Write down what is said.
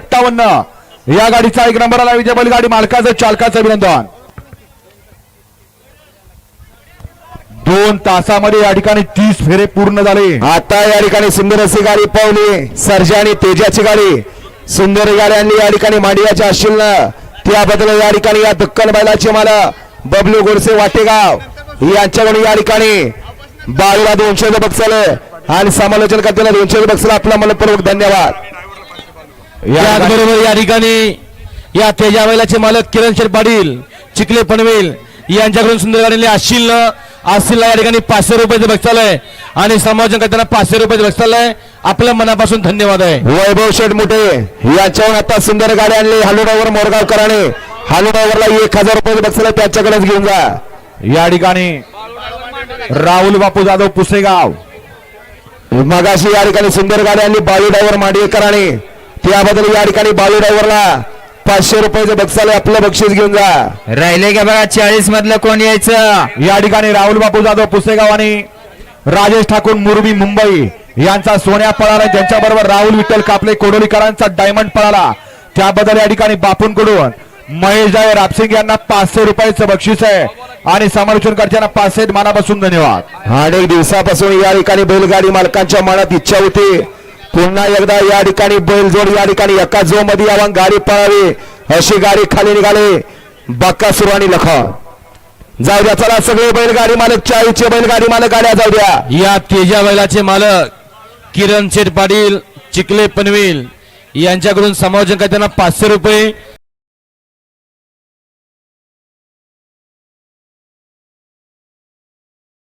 अठ्ठावन्न या गाडीचा एक नंबर आला विजय बैलगाडी मालकाचं चालकाचं अभिनंदन. दोन तासामध्ये या ठिकाणी तीस फेरे पूर्ण झाले. आता या ठिकाणी सुंदर अशी गाडी पावली. सर्जा आणि तेजाची गाडी. सुंदर गाडी आणली या ठिकाणी मांडियाच्या अश्विननं त्याबद्दल या ठिकाणी या दक्कन बैलाचे मला बबलू गोडसे वाटेगाव यांच्याकडून या ठिकाणी बाळूला दोनशे बक्षल आणि समालोचन करताना दोनशे बक्षल आपला मनपूर्वक धन्यवाद. या त्याचबरोबर या ठिकाणी या तेजा बैलाचे मालक किरण शेठ पाटील चिखले पनवेल यांच्याकडून सुंदर गाडीने आशिल आशिलला या ठिकाणी पाचशे रुपयाचं बक्षाल आहे आणि समालोचन करताना पाचशे रुपयाचं बक्षाल आहे आपल्या मनापासून धन्यवाद आहे. वैभव शेठ मोठे यांच्यावर आता सुंदर गाडी आणली. हालुडावर मोरगावकरांनी हालुडावरला एक हजार रुपये बक्षल त्याच्याकडेच घेऊन जा. या ठिकाणी राहुल बापू जाधव पुसेगाव. मगाशी या ठिकाणी सुंदर गाडी आणली. बाळू मांडवेकरांनी त्याबद्दल या ठिकाणी बाळू ड्रायव्हरला पाचशे रुपयाचं बक्षाल आपलं बक्षीस घेऊन जा. राहिले का बघा चाळीस मधलं कोण यायचं? या ठिकाणी राहुल बापू जाधव पुसेगाव आणि राजेश ठाकूर मुरबी मुंबई यांचा सोन्या पळाला. त्यांच्या बरोबर राहुल विठ्ठल कापले कोडोलीकरांचा डायमंड पळाला. त्याबद्दल या ठिकाणी बापूंकडून महेश जाय रापसिंग यांना पाचशे रुपयाचं बक्षीस आहे. आणि समालोचन करताना पाचशे मानापासून धन्यवाद. अनेक दिवसापासून या ठिकाणी बैलगाडी मालकांच्या मनात इच्छा होती. पुन्हा एकदा या ठिकाणी बैलजोड या ठिकाणी एका जो मध्ये यावं गाडी पळावी. अशी गाडी खाली निघाली. बक्कासुर आणि लख. जाऊ द्या चला सगळे बैलगाडी मालक चाळीचे बैलगाडी मालक गाड्या जाऊ द्या. या तेजा बैलाचे मालक किरण शेठ पाटील चिखले पनवेल यांच्याकडून समालोचन करताना पाचशे रुपये